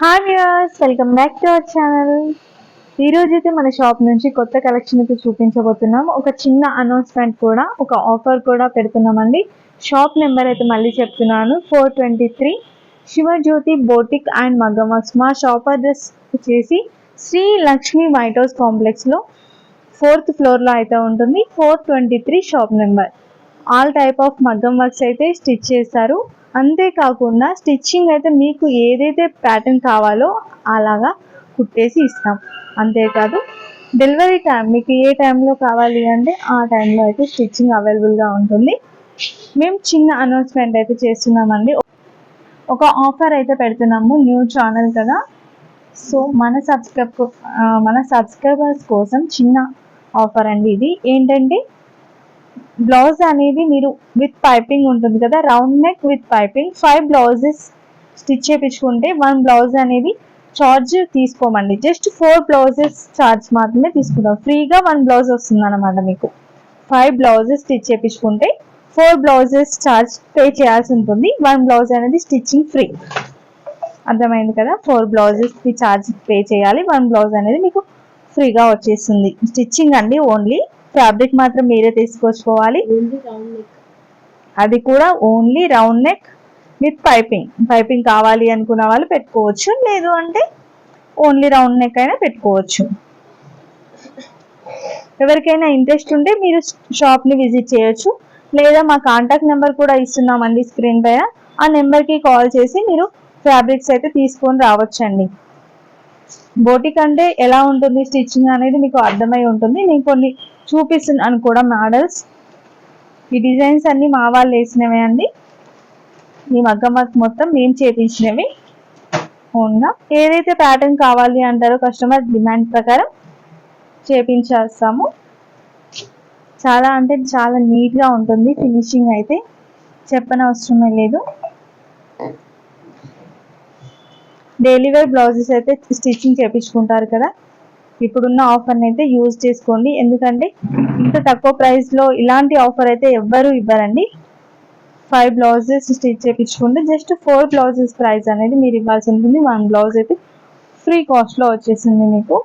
Hi viewers welcome back to our channel ఈరోజు అయితే మన షాప్ నుంచి కొత్త కలెక్షన్ అయితే చూపించబోతున్నాం. ఒక చిన్న అనౌన్స్మెంట్ కూడా ఒక ఆఫర్ కూడా పెడుతున్నామండి. షాప్ నెంబర్ అయితే మళ్ళీ చెప్తున్నాను. Four twenty three Sivajyothi boutique and మగ్గమస్ మా షాప్ అడ్రస్ వచ్చేసి శ్రీ లక్ష్మి వైట్ హౌస్ కాంప్లెక్స్లో ఫోర్త్ ఫ్లోర్లో అయితే ఉంటుంది. Four twenty three shop number all type of మగ్గం వర్క్స్ అయితే స్టిచ్ చేస్తారు అంతేకాకుండా స్టిచ్చింగ్ అయితే మీకు ఏదైతే ప్యాటర్న్ కావాలో అలాగా కుట్టేసి ఇస్తాం. అంతేకాదు డెలివరీ టైం మీకు ఏ టైంలో కావాలి అంటే ఆ టైంలో అయితే స్టిచ్చింగ్ అవైలబుల్గా ఉంటుంది. మేము చిన్న అనౌన్స్మెంట్ అయితే చేస్తున్నామండి. ఒక ఆఫర్ అయితే పెడుతున్నాము న్యూ ఛానల్ కదా. సో మన సబ్స్క్రైబ్ మన సబ్స్క్రైబర్స్ కోసం చిన్న ఆఫర్ అండి ఇది. ఏంటంటే బ్లౌజ్ అనేది మీరు విత్ పైపింగ్ ఉంటుంది కదా round neck with piping five blouses stitch చేయించుకుంటే వన్ బ్లౌజ్ అనేది ఛార్జ్ తీసుకోమండి. జస్ట్ ఫోర్ బ్లౌజెస్ చార్జ్ మాత్రమే తీసుకుంటాం. ఫ్రీగా వన్ బ్లౌజ్ వస్తుంది అనమాట మీకు. ఫైవ్ బ్లౌజెస్ స్టిచ్ చేయించుకుంటే ఫోర్ బ్లౌజెస్ చార్జ్ పే చేయాల్సి ఉంటుంది. వన్ బ్లౌజ్ అనేది స్టిచ్చింగ్ ఫ్రీ అర్థమైంది కదా? ఫోర్ బ్లౌజెస్కి ఛార్జ్ పే చేయాలి. వన్ బ్లౌజ్ అనేది మీకు ఫ్రీగా వచ్చేస్తుంది. స్టిచ్చింగ్ అండి ఓన్లీ ఫ్యాబ్రిక్ మాత్రం మీరే తీసుకొచ్చుకోవాలి అది కూడా only round neck with piping piping కావాలి అనుకున్న వాళ్ళు పెట్టుకోవచ్చు లేదు అంటే ఓన్లీ రౌండ్ నెక్ అయినా పెట్టుకోవచ్చు. ఎవరికైనా ఇంట్రెస్ట్ ఉంటే మీరు షాప్ని విజిట్ చేయొచ్చు. లేదా మా కాంటాక్ట్ నెంబర్ కూడా ఇస్తున్నామండి స్క్రీన్ పైన. ఆ నెంబర్కి కాల్ చేసి మీరు ఫ్యాబ్రిక్స్ అయితే తీసుకొని రావచ్చండి. బోటిక్ అంటే ఎలా ఉంటుంది స్టిచ్చింగ్ అనేది మీకు అర్థమై ఉంటుంది. నేను కొన్ని చూపిస్తున్నాను కూడా మోడల్స్. ఈ డిజైన్స్ అన్ని మా వాళ్ళు వేసినవే అండి. ఈ మగ్గం వర్క్ మొత్తం మేము చేపించినవి. ఓన్గా ఏదైతే ప్యాటర్న్ కావాలి అంటారో కస్టమర్ డిమాండ్ ప్రకారం చేపించేస్తాము చాలా అంటే చాలా నీట్గా ఉంటుంది ఫినిషింగ్ అయితే. చెప్పనవసరమే లేదు. డైలీ వేర్ బ్లౌజెస్ అయితే స్టిచ్చింగ్ చేపించుకుంటారు కదా. ఇప్పుడున్న ఆఫర్ని అయితే యూజ్ చేసుకోండి. ఎందుకంటే ఇంత తక్కువ ప్రైస్లో ఇలాంటి ఆఫర్ అయితే ఎవ్వరూ ఇవ్వరండి. ఫైవ్ బ్లౌజెస్ స్టిచ్ చేయించుకుంటే జస్ట్ ఫోర్ బ్లౌజెస్ ప్రైస్ అనేది మీరు ఇవ్వాల్సి ఉంటుంది. వన్ బ్లౌజ్ అయితే ఫ్రీ కాస్ట్లో వచ్చేసింది మీకు.